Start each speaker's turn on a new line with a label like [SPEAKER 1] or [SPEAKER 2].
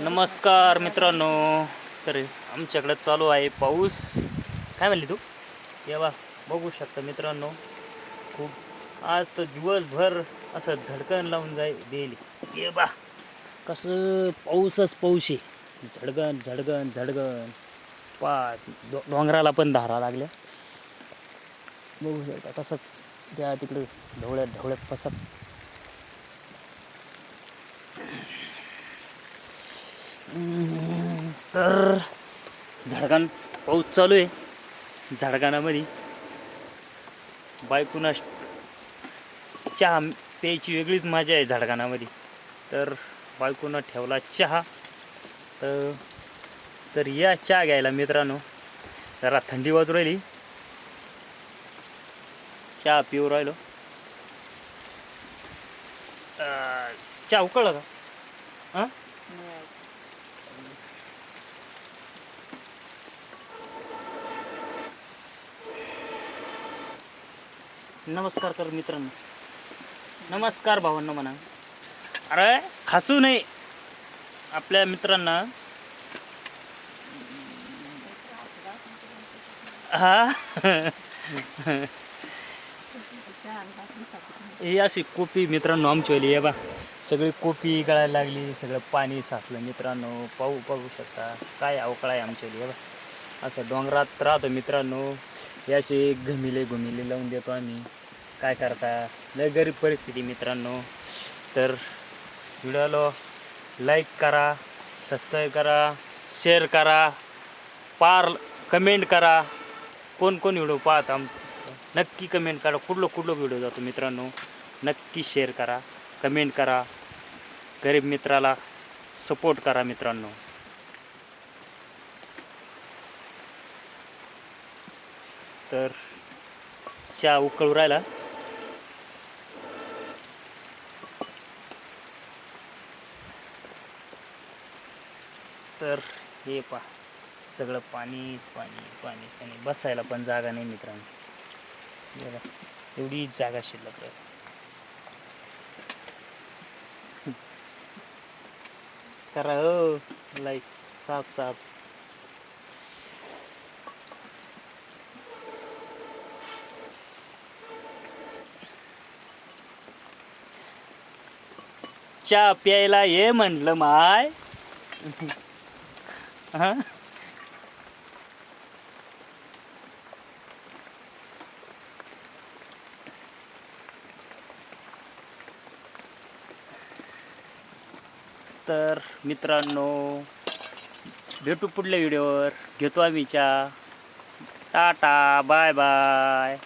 [SPEAKER 1] नमस्कार मित्रांनो. तर आमच्याकडं चालू आहे पाऊस. काय म्हणली तू? ये बा बघू शकता मित्रांनो. खूप आज तर दिवसभर असं झडकन लावून जाय देईल. ये बा कसं पाऊसच पाऊस आहे. झडगण झडगण झडगण पा डो डोंगराला पण धारा लागल्या. बघू शकता तसं त्या तिकडे ढवळ्यात ढवळ्यात पसत तर झाडगान पाऊस चालू आहे. झाडगानामध्ये बायकोना चहा प्यायची वेगळीच मजा आहे झाडगानामध्ये तर बायकोनं ठेवला चहा. तर तर या चहा घ्यायला मित्रांनो जरा थंडी वाजू राहिली. चहा पिऊ राहिलो. चहा उकळला का? हां नमस्कार कर मित्रांनो. नमस्कार भावांना म्हणा. अरे खासू नये. आपल्या मित्रांना. हा? ही अशी कोपी मित्रांनो आमची आहे बा. सगळी कोपी गळायला लागली सगळं पाणी साचलं मित्रांनो. पाहू पाहू शकता. काय अवकाळ आहे आमच्याली आहे बा. असं डोंगरात राहतो मित्रांनो. हे असे घमिले घुमिले लावून देतो आम्ही. काय करता? लय गरीब परिस्थिती मित्रांनो. तर व्हिडिओला लाईक करा सबस्क्राईब करा शेअर करा पार कमेंट करा. कोण कोण व्हिडिओ पाहत आमचं? नक्की कमेंट करा. कुठलं कुठलं व्हिडिओ जातो मित्रांनो? नक्की शेअर करा कमेंट करा. गरीब मित्राला सपोर्ट करा मित्रांनो. तर चहा उकळू राहिला. तर हे पा सगळं पाणीच पाणी पाणी पाणी. बसायला पण जागा नाही मित्रांनो. बघा. एवढी जागा शिल्लक आहे. करा हो लाईक साफ साफ चहा प्यायला ये म्हणलं माय. हा? तर मित्रांनो भेटू पुढल्या व्हिडिओवर. घेतो आम्ही चहा. Tata bye bye.